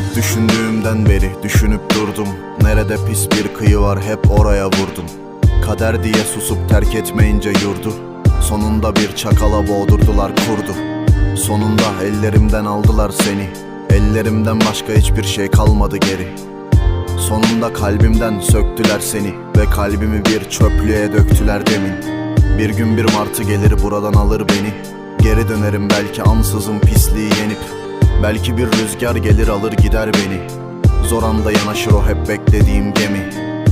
Durup düşündüğümden beri düşünüp durdum. Nerede pis bir kıyı var hep oraya vurdum. Kader diye susup terk etmeyince yurdu. Sonunda bir çakala boğdurdular kurdu. Sonunda ellerimden aldılar seni. Ellerimden başka hiçbir şey kalmadı geri. Sonunda kalbimden söktüler seni Ve kalbimi bir çöplüğe döktüler demin. Bir gün bir martı gelir buradan alır beni. Geri dönerim belki ansızın pisliği yenip Belki bir rüzgar gelir alır gider beni. Zor anda yanaşır o hep beklediğim gemi